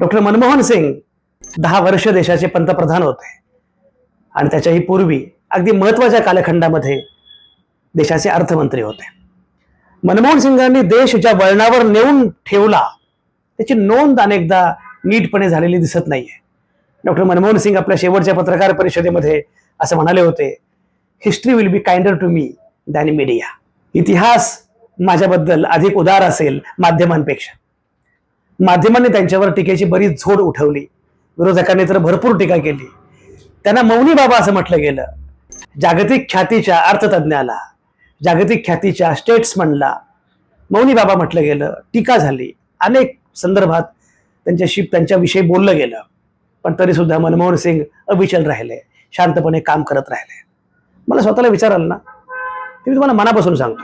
Doctor Manmohan Singh दहा वर्ष देशाचे पंतप्रधान होते. आणि त्याच्याही पूर्वी अगदी महत्त्वाच्या कालखंडामध्ये देशाचे अर्थमंत्री होते. मनमोहन सिंगांनी देश ज्या वळणावर नेऊन ठेवला त्याची नोंद अनेकदा नीटपणे झालेली दिसत नाहीये. डॉक्टर मनमोहन सिंग आपल्या शेवटच्या पत्रकार परिषदेमध्ये असं म्हणाले होते history will be kinder to me than media इतिहास माझ्याबद्दल अधिक उदार असेल माध्यमांपेक्षा. माध्यमांनी त्यांच्यावर टीकेची बरीच झोड उठवली. विरोधकांनी तर भरपूर टीका केली. त्यांना मौनी बाबा असं म्हटलं गेलं. जागतिक ख्यातीच्या अर्थतज्ञाला जागतिक ख्यातीच्या स्टेट्समनला मौनी बाबा म्हटलं गेलं. टीका झाली. अनेक संदर्भात त्यांच्याशी त्यांच्याविषयी बोललं गेलं. पण तरी सुद्धा मनमोहन सिंग अविचल राहिले. शांतपणे काम करत राहिले. मला स्वतःला विचाराल ना? ते मी तुम्हाला मनापासून सांगतो.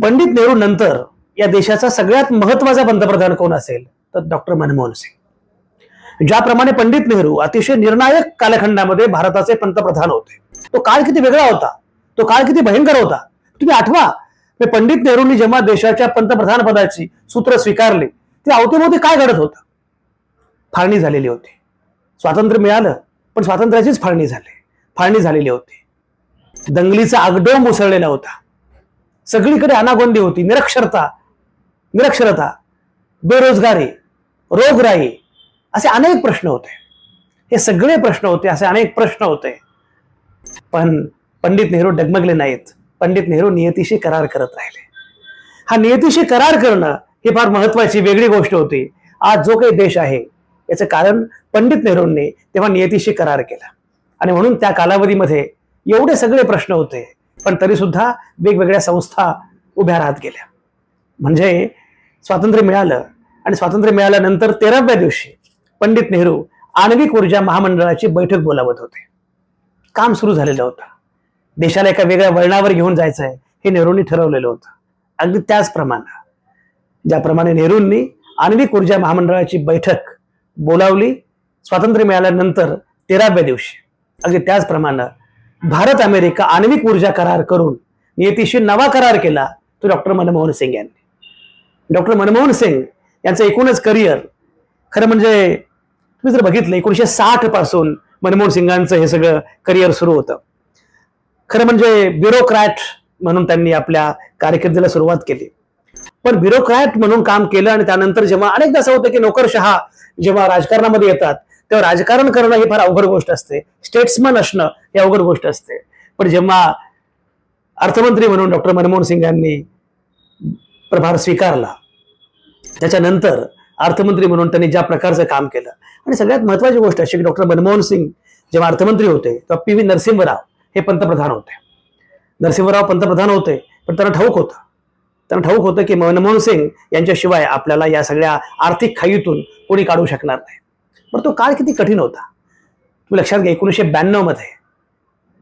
पंडित नेहरू नंतर या देशाचा सगळ्यात महत्त्वाचा पंतप्रधान कोण असेल? तर डॉक्टर मनमोहन सिंग. ज्याप्रमाणे पंडित नेहरू अतिशय निर्णायक कालखंडामध्ये भारताचे पंतप्रधान होते. तो काळ किती वेगळा होता? तो काळ किती भयंकर होता? तुम्ही आठवा. पंडित नेहरूंनी जेव्हा देशाच्या पंतप्रधान पदाची सूत्र स्वीकारली ते अवतीभोवती काय घडत होतं? फाळणी झालेली होती. स्वातंत्र्य मिळालं पण स्वातंत्र्याचीच फाळणी झाली. फाळणी झालेली होती. दंगलीचा आगडोंब उसळलेला होता. सगळीकडे अनागोंदी होती निरक्षरता. निरक्षरता बेरोजगारी रोगराई असे अनेक प्रश्न होते. हे सगळे प्रश्न होते असे अनेक प्रश्न होते. पण पंडित नेहरू डगमगले नाहीत. पंडित नेहरू नियतीशी करार करत राहिले. हा नियतीशी करार करणं ही फार महत्वाची वेगळी गोष्ट होती. आज जो काही देश आहे याचं कारण पंडित नेहरूंनी तेव्हा नियतीशी करार केला. आणि म्हणून त्या कालावधीमध्ये एवढे सगळे प्रश्न होते पण तरी सुद्धा वेगवेगळ्या संस्था उभ्या राहत गेल्या. म्हणजे स्वातंत्र्य मिळालं आणि स्वातंत्र्य मिळाल्यानंतर तेराव्या दिवशी पंडित नेहरू आण्विक ऊर्जा महामंडळाची बैठक बोलावत होते. काम सुरू झालेलं होतं. देशाला एका वेगळ्या वळणावर घेऊन जायचं आहे हे नेहरूंनी ठरवलेलं होतं. अगदी त्याचप्रमाणे ज्याप्रमाणे नेहरूंनी आण्विक ऊर्जा महामंडळाची बैठक बोलावली स्वातंत्र्य मिळाल्यानंतर तेराव्या दिवशी. अगदी त्याचप्रमाणे भारत अमेरिका आण्विक ऊर्जा करार करून नियतीशी नवा करार केला तो डॉक्टर मनमोहन सिंग यांनी. डॉक्टर मनमोहन सिंग यांचं एकूणच करिअर खरं म्हणजे तुम्ही जर बघितलं एकोणीशे साठपासून मनमोहन सिंगांचं हे सगळं करिअर सुरू होतं. खरं म्हणजे ब्युरोक्रॅट म्हणून त्यांनी आपल्या कारकिर्दीला सुरुवात केली. पण ब्युरोक्रॅट म्हणून काम केलं आणि त्यानंतर जेव्हा अनेकदा असं होतं की नोकरशहा जेव्हा राजकारणामध्ये येतात तेव्हा राजकारण करणं ही फार अवघड गोष्ट असते. स्टेट्समन असणं ही अवघड गोष्ट असते. पण जेव्हा अर्थमंत्री म्हणून डॉक्टर मनमोहन सिंग यांनी प्रभार स्वीकारला. त्याच्यानंतर अर्थमंत्री म्हणून त्यांनी ज्या प्रकारचं काम केलं. आणि सगळ्यात महत्वाची गोष्ट अशी की डॉक्टर मनमोहन सिंग जेव्हा अर्थमंत्री होते तेव्हा पी व्ही नरसिंहराव हे पंतप्रधान होते. नरसिंहराव पंतप्रधान होते पण त्यांना ठाऊक होतं. त्यांना ठाऊक होतं की मनमोहन सिंग यांच्याशिवाय आपल्याला या सगळ्या आर्थिक खाईतून कोणी काढू शकणार नाही. पण तो काळ किती कठीण होता. तुम्ही लक्षात घ्या एकोणीसशे ब्याण्णवमध्ये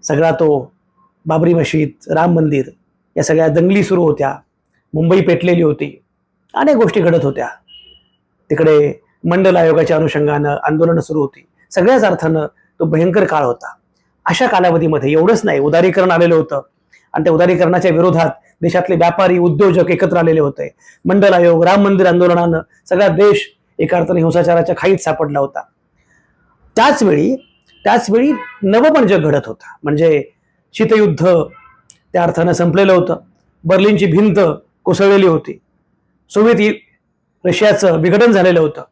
सगळा तो बाबरी मशीद राम मंदिर या सगळ्या दंगली सुरू होत्या. मुंबई पेटलेली होती. अनेक गोष्टी घडत होत्या. तिकडे मंडल आयोगाच्या अनुषंगानं आंदोलनं सुरू होती. सगळ्याच अर्थानं तो भयंकर काळ होता. अशा कालावधीमध्ये एवढंच नाही उदारीकरण आलेलं होतं. आणि त्या उदारीकरणाच्या विरोधात देशातले व्यापारी उद्योजक एकत्र आलेले होते. मंडल आयोग राम मंदिर आंदोलनानं सगळा देश एका अर्थाने हिंसाचाराच्या खाईत सापडला होता. त्याच वेळी त्याच वेळी नवं जग घडत होता. म्हणजे शीतयुद्ध त्या अर्थानं संपलेलं होतं. बर्लिनची भिंत कोसळलेली होती. सोवियत रशियाचं विघटन झालेलं होतं.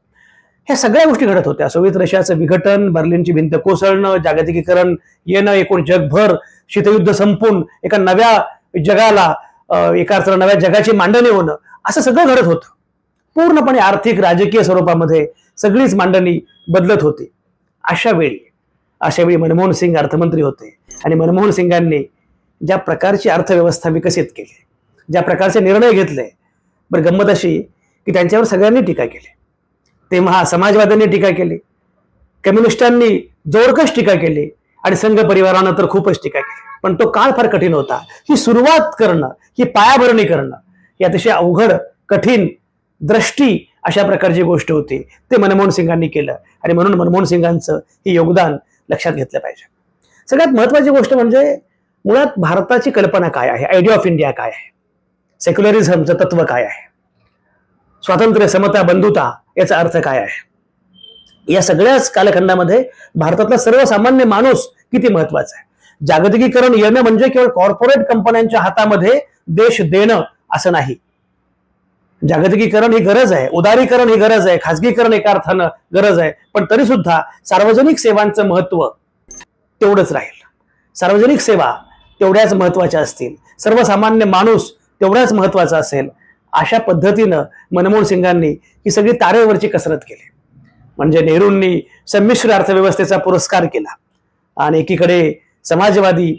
ह्या सगळ्या गोष्टी घडत होत्या. सोवियत रशियाचं विघटन बर्लिनची भिंत कोसळणं जागतिकीकरण येणं एकूण जगभर शीतयुद्ध संपून एका नव्या जगाला एका अर्थानं नव्या जगाची मांडणी होणं असं सगळं घडत होतं. पूर्णपणे आर्थिक राजकीय स्वरूपामध्ये सगळीच मांडणी बदलत होती. अशा वेळी अशा वेळी मनमोहन सिंग अर्थमंत्री होते. आणि मनमोहन सिंगांनी ज्या प्रकारची अर्थव्यवस्था विकसित केली ज्या प्रकारचे निर्णय घेतले बरं गंमत अशी की त्यांच्यावर सगळ्यांनी टीका केली. तेव्हा समाजवाद्यांनी टीका केली. कम्युनिस्टांनी जोरकस टीका केली आणि संघ परिवारानं तर खूपच टीका केली. पण तो काळ फार कठीण होता. ही सुरुवात करणं ही पायाभरणी करणं ही अतिशय अवघड कठीण दृष्टी अशा प्रकारची गोष्ट होती. ते मनमोहन सिंगांनी केलं आणि म्हणून मनमोहन सिंगांचं हे योगदान लक्षात घेतलं पाहिजे. सगळ्यात महत्वाची गोष्ट म्हणजे मुळात भारताची कल्पना काय आहे? आयडिया ऑफ इंडिया काय आहे? सेक्युलरिझमचं तत्व काय आहे? स्वातंत्र्य समता बंधुता याचा अर्थ काय आहे? या सगळ्याच कालखंडामध्ये भारतातला सर्वसामान्य माणूस किती महत्त्वाचा आहे? जागतिकीकरण येणं म्हणजे केवळ कॉर्पोरेट कंपन्यांच्या हातामध्ये देश देणं असं नाही. जागतिकीकरण ही गरज आहे उदारीकरण ही गरज आहे खाजगीकरण एका अर्थानं गरज आहे पण तरी सुद्धा सार्वजनिक सेवांचं महत्त्व तेवढंच राहील. सार्वजनिक सेवा तेवढ्याच महत्त्वाच्या असतील. सर्वसामान्य माणूस तेवढाच महत्त्वाचा असेल. अशा पद्धतीनं मनमोहन सिंगांनी ही सगळी तारेवरची कसरत केली. म्हणजे नेहरूंनी संमिश्र अर्थव्यवस्थेचा पुरस्कार केला. आणि एकीकडे समाजवादी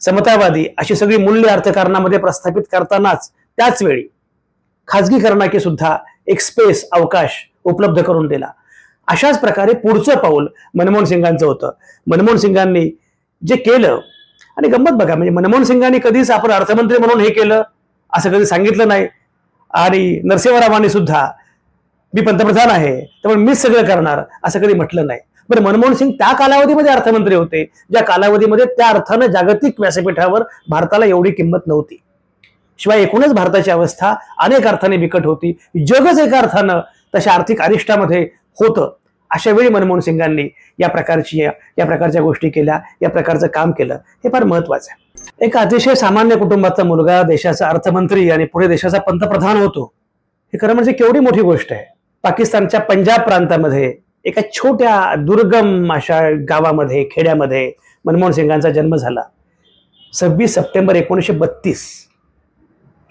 समतावादी अशी सगळी मूल्य अर्थकारणामध्ये प्रस्थापित करतानाच त्याच वेळी खाजगीकरणाची सुद्धा एक स्पेस अवकाश उपलब्ध करून दिला. अशाच प्रकारे पुढचं पाऊल मनमोहन सिंगांचं होतं. मनमोहन सिंगांनी जे केलं आणि गंमत बघा म्हणजे मनमोहन सिंगांनी कधीच आपण अर्थमंत्री म्हणून हे केलं असं कधी सांगितलं नाही. आणि नरसिंहरावांनी सुद्धा मी पंतप्रधान आहे त्यामुळे मीच सगळं करणार असं कधी म्हटलं नाही. बरं मनमोहन सिंग त्या कालावधीमध्ये अर्थमंत्री होते. ज्या कालावधीमध्ये त्या अर्थानं जागतिक व्यासपीठावर भारताला एवढी किंमत नव्हती. शिवाय एकूणच भारताची अवस्था अनेक अर्थाने बिकट होती. जगच एका अर्थानं तशा आर्थिक अरिष्टामध्ये होतं. अशा वेळी मनमोहन सिंगांनी या प्रकारची या प्रकारच्या गोष्टी केल्या या प्रकारचं काम केलं. हे फार महत्वाचं आहे. एक अतिशय सामान्य कुटुंबाचा मुलगा देशाचा अर्थमंत्री आणि पुढे देशाचा पंतप्रधान होतो हे खरं म्हणजे केवढी मोठी गोष्ट आहे. पाकिस्तानच्या पंजाब प्रांतामध्ये एका छोट्या दुर्गम अशा गावामध्ये खेड्यामध्ये मनमोहन सिंगांचा जन्म झाला. सव्वीस सप्टेंबर एकोणीसशे बत्तीस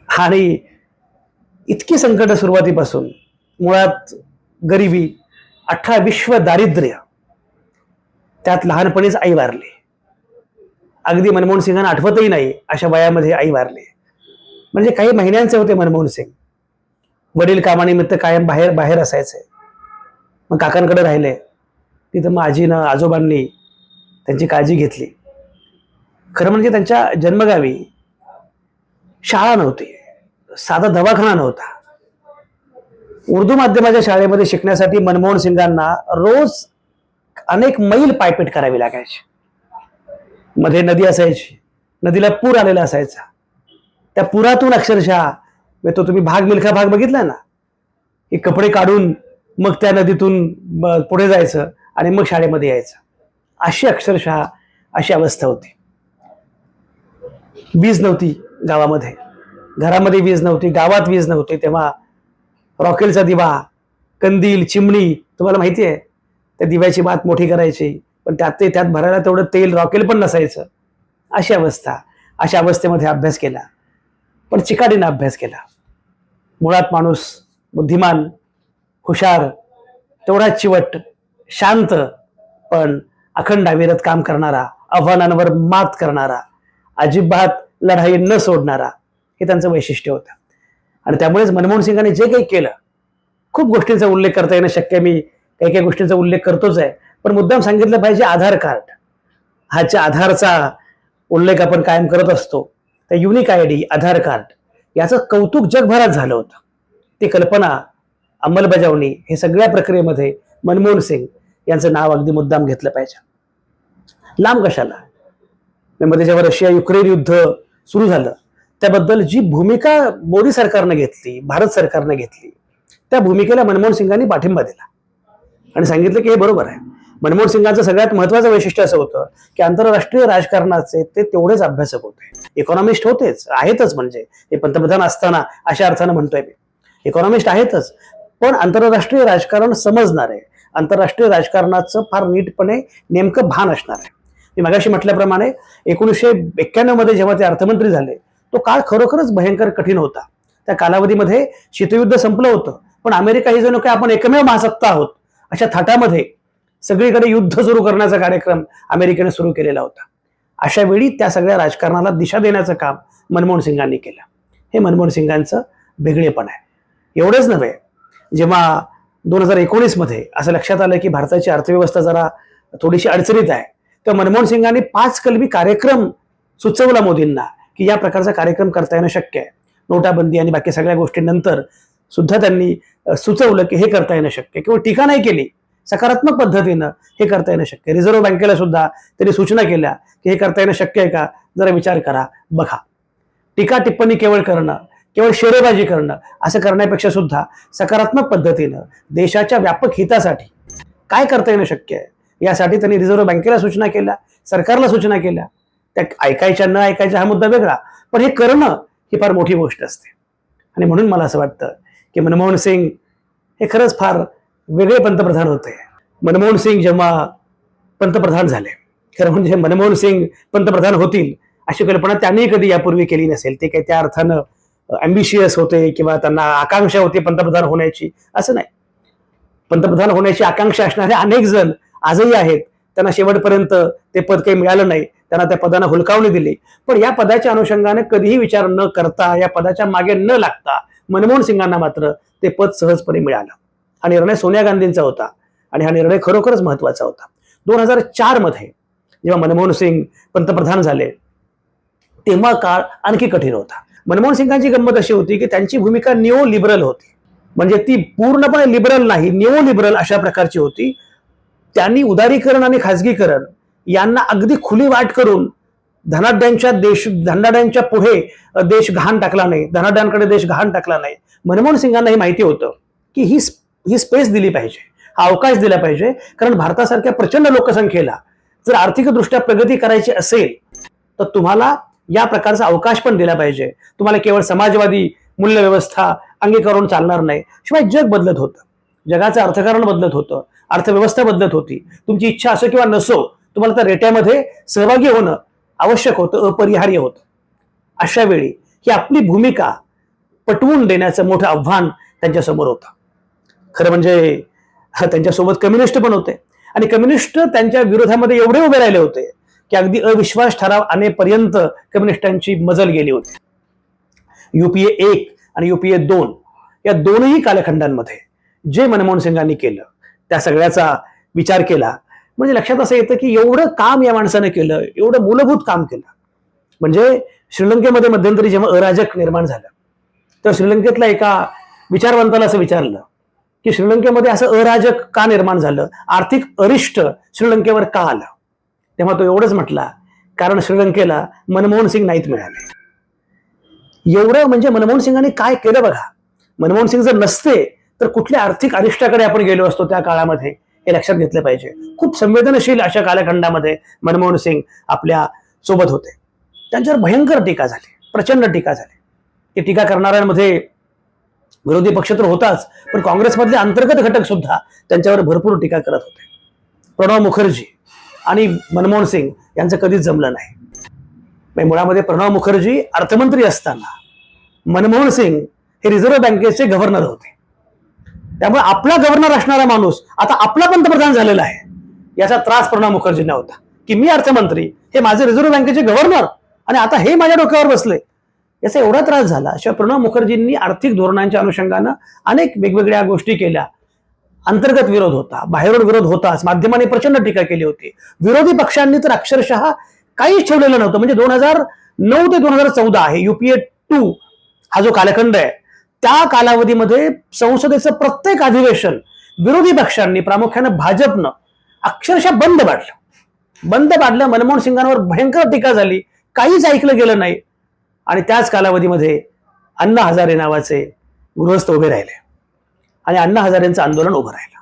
आणि इतकी संकट सुरुवातीपासून मुळात गरिबी अठरा विश्व दारिद्र्य त्यात लहानपणीच आई वारली. अगदी मनमोहन सिंगांना आठवतही नाही अशा वयामध्ये आई वारली. म्हणजे काही महिन्यांचे होते मनमोहन सिंग. वडील कामानिमित्त कायम बाहेर बाहेर असायचे. मग काकांकडे राहिले. तिथं मग आजीनं आजोबांनी त्यांची काळजी घेतली. खरं म्हणजे त्यांच्या जन्मगावी शाळा नव्हती. साधा दवाखाना नव्हता. उर्दू माध्यमाच्या शाळेमध्ये शिकण्यासाठी मनमोहन सिंगांना रोज अनेक मैल पायपीट करावी लागायची. मध्ये नदी असायची. नदीला पूर आलेला असायचा. त्या पुरातून अक्षरशः म्हणजे तो तुम्ही भाग मिल्खा भाग बघितला ना? हे कपडे काढून मग त्या नदीतून पुढे जायचं आणि मग शाळेमध्ये यायचं. अशी अक्षरशः अशी अवस्था होती. वीज नव्हती गावामध्ये. घरामध्ये वीज नव्हती गावात वीज नव्हती. तेव्हा रॉकेलचा दिवा कंदील चिमणी तुम्हाला माहिती आहे? त्या दिव्याची बात मोठी करायची. पण त्यात ते त्यात भरायला तेवढं तेल रॉकेल पण नसायचं. अशी अवस्था. अशा अवस्थेमध्ये अभ्यास केला. पण चिकाटीनं अभ्यास केला. मुळात माणूस बुद्धिमान हुशार तेवढाच चिवट शांत पण अखंड अविरत काम करणारा आव्हानांवर मात करणारा अजिबात लढाई न सोडणारा हे त्यांचं वैशिष्ट्य होतं. आणि त्यामुळेच मनमोहन सिंगाने जे काही केलं खूप गोष्टींचा उल्लेख करता येणं शक्य मी काही काही गोष्टींचा उल्लेख करतोच आहे. पण मुद्दाम सांगितलं पाहिजे आधार कार्ड. ह्याच्या आधारचा उल्लेख आपण कायम करत असतो. तर unique I D Aadhaar card याचं कौतुक जगभरात झालं होतं. ती कल्पना अंमलबजावणी हे सगळ्या प्रक्रियेमध्ये मनमोहन सिंग यांचं नाव अगदी मुद्दाम घेतलं पाहिजे. लांब कशाला? मध्ये जेव्हा रशिया युक्रेन युद्ध सुरू झालं त्याबद्दल जी भूमिका मोदी सरकारनं घेतली भारत सरकारनं घेतली त्या भूमिकेला मनमोहन सिंगांनी पाठिंबा दिला. आणि सांगितलं की हे बरोबर आहे. मनमोहन सिंगांचं सगळ्यात महत्वाचं वैशिष्ट्य असं होतं की आंतरराष्ट्रीय राजकारणाचे ते तेवढेच अभ्यासक होते. इकॉनॉमिस्ट होतेच आहेतच म्हणजे. हे पंतप्रधान असताना अशा अर्थानं म्हणतोय मी. इकॉनॉमिस्ट आहेतच पण आंतरराष्ट्रीय राजकारण समजणार आहे आंतरराष्ट्रीय राजकारणाचं फार नीटपणे नेमकं भान असणार. आहे मी मगाशी म्हटल्याप्रमाणे एकोणीसशे एक्क्याण्णवमध्ये जेव्हा ते अर्थमंत्री झाले तो काळ खरोखरच भयंकर कठीण होता. त्या कालावधीमध्ये शीतयुद्ध संपलं होतं पण अमेरिका ही जणू काय आपण एकमेव महासत्ता आहोत अशा थाटामध्ये सगळीकडे युद्ध सुरू करण्याचा कार्यक्रम अमेरिकेने सुरू केलेला होता. अशा वेळी त्या सगळ्या राजकारणाला दिशा देण्याचं काम मनमोहन सिंगांनी केलं. हे मनमोहन सिंगांचं वेगळेपण आहे. एवढंच नव्हे जेव्हा दोन हजार एकोणीसमध्ये असं लक्षात आलं की भारताची अर्थव्यवस्था जरा थोडीशी अडचणीत आहे तेव्हा मनमोहन सिंगांनी पाच कलमी कार्यक्रम सुचवला मोदींना की या प्रकारचा कार्यक्रम करता येणं शक्य आहे. नोटाबंदी आणि बाकी सगळ्या गोष्टींनंतर सुद्धा त्यांनी सुचवलं की हे करता येणं शक्य किंवा टीका नाही केली सकारात्मक पद्धतीनं हे करता येणं शक्य रिझर्व्ह बँकेला सुद्धा त्यांनी सूचना केल्या की हे करता येणं शक्य आहे का? जरा विचार करा बघा. टीका टिप्पणी केवळ करणं केवळ शेरेबाजी करणं असं करण्यापेक्षा सुद्धा सकारात्मक पद्धतीनं देशाच्या व्यापक हितासाठी काय करता येणं शक्य आहे? यासाठी त्यांनी रिझर्व्ह बँकेला सूचना केल्या सरकारला सूचना केल्या. त्या ऐकायच्या न ऐकायच्या हा मुद्दा वेगळा पण हे करणं ही फार मोठी गोष्ट असते. आणि म्हणून मला असं वाटतं की मनमोहन सिंग हे खरंच फार वेगळे पंतप्रधान होते. मनमोहन सिंग जेव्हा पंतप्रधान झाले खरं म्हणजे मनमोहन सिंग पंतप्रधान होतील अशी कल्पना त्यांनी कधी यापूर्वी केली नसेल. ते काही त्या अर्थानं अम्बिशियस होते किंवा त्यांना आकांक्षा होती पंतप्रधान होण्याची असं नाही. पंतप्रधान होण्याची आकांक्षा असणारे अनेक जण आजही आहेत. त्यांना शेवटपर्यंत ते पद काही मिळालं नाही. त्यांना त्या पदानं हुलकावणी दिली. पण या पदाच्या अनुषंगाने कधीही विचार न करता या पदाच्या मागे न लागता मनमोहन सिंगांना मात्र ते पद सहजपणे मिळालं. हा निर्णय सोनिया गांधींचा होता आणि हा निर्णय खरोखरच महत्त्वाचा होता. दोन हजार चारमध्ये जेव्हा मनमोहन सिंग पंतप्रधान झाले तेव्हा काळ आणखी कठीण होता. मनमोहन सिंगांची गंमत अशी होती की त्यांची भूमिका निओ लिबरल होती. म्हणजे ती पूर्णपणे लिबरल नाही निओ लिबरल अशा प्रकारची होती. त्यांनी उदारीकरण आणि खाजगीकरण यांना अगदी खुली वाट करून धनाढ्यांच्या देश धनाढ्यांच्या पुढे देश घाण टाकला नाही धनाढ्यांकडे देश घाण टाकला नाही. मनमोहन सिंगांना हे माहिती होतं की ही ही स्पेस दिली पाहिजे. हा अवकाश दिला पाहिजे. कारण भारतासारख्या प्रचंड लोकसंख्येला जर आर्थिकदृष्ट्या प्रगती करायची असेल तर तुम्हाला या प्रकारचा अवकाश पण दिला पाहिजे. तुम्हाला केवळ समाजवादी मूल्यव्यवस्था अंगीकारून चालणार नाही. शिवाय जग बदलत होतं. जगाचं अर्थकारण बदलत होतं. अर्थव्यवस्था बदलत होती. तुमची इच्छा असो किंवा नसो तुम्हाला त्या रेट्यामध्ये सहभागी होणं आवश्यक होतं अपरिहार्य होतं. अशा वेळी ही आपली भूमिका पटवून देण्याचं मोठं आव्हान त्यांच्यासमोर होतं. खरं म्हणजे हा, त्यांच्यासोबत कम्युनिस्ट पण होते. आणि कम्युनिस्ट त्यांच्या विरोधामध्ये एवढे उभे राहिले होते की अगदी अविश्वास ठराव आणेपर्यंत कम्युनिस्टांची मजल गेली होती. युपीए एक आणि युपीए दोन या दोनही कालखंडांमध्ये जे मनमोहन सिंगांनी केलं त्या सगळ्याचा विचार केला. म्हणजे लक्षात असं येतं की एवढं काम या माणसानं केलं एवढं मूलभूत काम केलं. म्हणजे श्रीलंकेमध्ये मध्यंतरी जेव्हा अराजक निर्माण झालं तर श्रीलंकेतल्या एका विचारवंताला असं विचारलं की श्रीलंकेमध्ये असं अराजक का निर्माण झालं? आर्थिक अरिष्ट श्रीलंकेवर का आलं? तेव्हा तो एवढंच म्हटला कारण श्रीलंकेला मनमोहन सिंग नाहीत मिळाले. एवढं म्हणजे मनमोहन सिंगाने काय केलं बघा? मनमोहन सिंग जर नसते तर कुठल्या आर्थिक अरिष्टाकडे आपण गेलो असतो त्या काळामध्ये? हे लक्षात घेतलं पाहिजे. खूप संवेदनशील अशा कालखंडामध्ये मनमोहन सिंग आपल्यासोबत होते. त्यांच्यावर भयंकर टीका झाली प्रचंड टीका झाली. ती टीका करणाऱ्यांमध्ये विरोधी पक्ष तर होताच पण काँग्रेसमधले अंतर्गत घटक सुद्धा त्यांच्यावर भरपूर टीका करत होते. प्रणव मुखर्जी आणि मनमोहन सिंग यांचं कधीच जमलं नाही. म्हणजे मुळामध्ये प्रणव मुखर्जी अर्थमंत्री असताना मनमोहन सिंग हे रिझर्व्ह बँकेचे गव्हर्नर होते. त्यामुळे आपला गव्हर्नर असणारा माणूस आता आपला पंतप्रधान झालेला आहे याचा त्रास प्रणव मुखर्जींना होता. की मी अर्थमंत्री हे माझे रिझर्व्ह बँकेचे गव्हर्नर आणि आता हे माझ्या डोक्यावर बसले याचा एवढा त्रास झाला. अशा प्रणव मुखर्जींनी आर्थिक धोरणांच्या अनुषंगानं अनेक वेगवेगळ्या गोष्टी केल्या. अंतर्गत विरोध होता बाहेरून विरोध होताच माध्यमाने प्रचंड टीका केली होती. विरोधी पक्षांनी तर अक्षरशः काहीच ठेवलेलं नव्हतं. म्हणजे दोन हजार नऊ ते दोन हजार चौदा आहे युपीए टू हा जो कालखंड आहे त्या कालावधीमध्ये संसदेचं प्रत्येक अधिवेशन विरोधी पक्षांनी प्रामुख्यानं भाजपनं अक्षरशः बंद पाडलं. बंद पाडलं मनमोहन सिंगांवर भयंकर टीका झाली. काहीच ऐकलं गेलं नाही. आणि त्याच कालावधीमध्ये अण्णा हजारे नावाचे गृहस्थ उभे राहिले. आणि अण्णा हजारेंचं आंदोलन उभं राहिलं.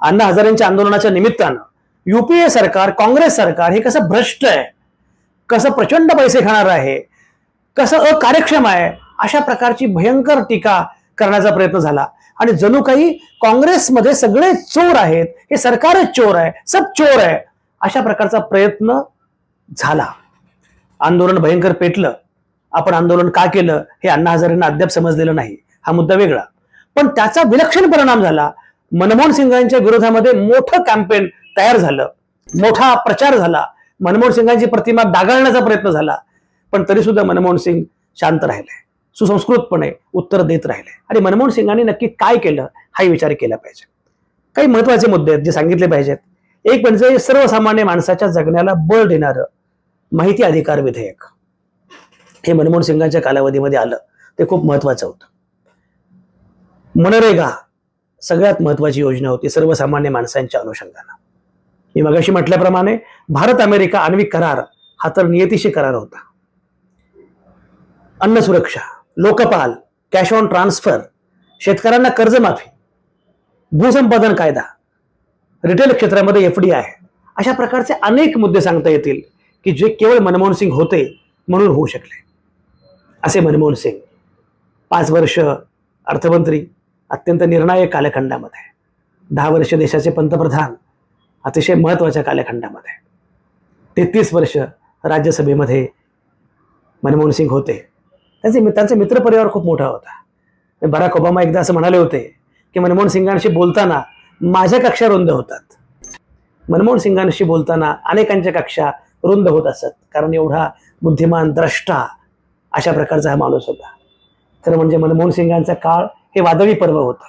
अण्णा हजारेंच्या आंदोलनाच्या निमित्तानं युपीए सरकार काँग्रेस सरकार हे कसं भ्रष्ट आहे कसं प्रचंड पैसे खाणार आहे कसं अकार्यक्षम आहे अशा प्रकारची भयंकर टीका करण्याचा प्रयत्न झाला. आणि जणू काही काँग्रेसमध्ये सगळे चोर आहेत हे सरकारच चोर आहे सब चोर आहे अशा प्रकारचा प्रयत्न झाला. आंदोलन भयंकर पेटलं. आपण आंदोलन का केलं हे अण्णा हजारेंना अद्याप समजलेलं नाही. हा मुद्दा वेगळा. पण त्याचा विलक्षण परिणाम झाला. मनमोहन सिंगांच्या विरोधामध्ये मोठं कॅम्पेन तयार झालं. मोठा प्रचार झाला. मनमोहन सिंगांची प्रतिमा डागाळण्याचा प्रयत्न झाला. पण तरी सुद्धा मनमोहन सिंग शांत राहिले. सुसंस्कृतपणे उत्तर देत राहिले. आणि मनमोहन सिंगांनी नक्की काय केलं हाही विचार केला पाहिजे. काही महत्त्वाचे मुद्दे आहेत जे सांगितले पाहिजेत. एक म्हणजे सर्वसामान्य माणसाच्या जगण्याला बळ देणारं माहिती अधिकार विधेयक. हे मनमोहन सिंगांच्या कालावधीमध्ये आलं ते खूप महत्वाचं होतं. मनरेगा सगळ्यात महत्वाची योजना होती सर्वसामान्य माणसांच्या अनुषंगानं. मी मगाशी म्हटल्याप्रमाणे भारत अमेरिका आण्विक करार हा तर नियतीशी करार होता. अन्न सुरक्षा लोकपाल कॅश ऑन ट्रान्सफर शेतकऱ्यांना कर्जमाफी भूसंपादन कायदा रिटेल क्षेत्रामध्ये एफ डी आय अशा प्रकारचे अनेक मुद्दे सांगता येतील की जे केवळ मनमोहन सिंग होते म्हणून होऊ शकले. असे मनमोहन सिंग. पाच वर्ष अर्थमंत्री अत्यंत निर्णायक कालखंडामध्ये. दहा वर्ष देशाचे पंतप्रधान अतिशय महत्त्वाच्या कालखंडामध्ये. तेहतीस वर्ष राज्यसभेमध्ये मनमोहन सिंग होते. त्यांचे त्यांचा मित्रपरिवार खूप मोठा होता. बराक ओबामा एकदा असं म्हणाले होते की मनमोहन सिंगांशी बोलताना माझ्या कक्षा रुंद होतात. मनमोहन सिंगांशी बोलताना अनेकांच्या कक्षा रुंद होत असत. कारण एवढा बुद्धिमान द्रष्टा अशा प्रकारचा हा माणूस होता. खरं म्हणजे मनमोहन सिंगांचा काळ हे वादळी पर्व होतं.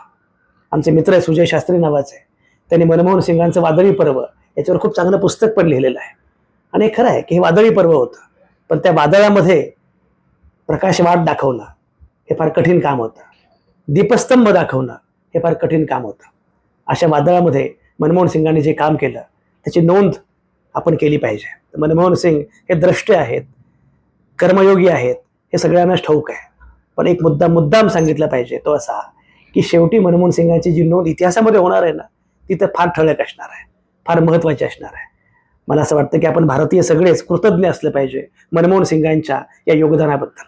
आमचे मित्र आहे सुजय शास्त्री नावाचे. त्यांनी मनमोहन सिंगांचं वादळी पर्व याच्यावर खूप चांगलं पुस्तक पण लिहिलेलं आहे. आणि खरं आहे की हे वादळी पर्व होतं. पण त्या वादळामध्ये प्रकाशवाद दाखवणं हे फार कठीण काम होतं. दीपस्तंभ दाखवणं हे फार कठीण काम होतं. अशा वादळामध्ये मनमोहन सिंगांनी जे काम केलं त्याची नोंद आपण केली पाहिजे. मनमोहन सिंग हे द्रष्टे आहेत कर्मयोगी आहेत हे सगळ्यांनाच ठाऊक आहे. पण एक मुद्दा मुद्दाम सांगितला पाहिजे तो असा की शेवटी मनमोहन सिंगांची जी नोंद इतिहासामध्ये होणार आहे ना ती तर फार ठळक असणार आहे. फार महत्त्वाची असणार आहे. मला असं वाटतं की आपण भारतीय सगळेच कृतज्ञ असलं पाहिजे मनमोहन सिंगांच्या या योगदानाबद्दल.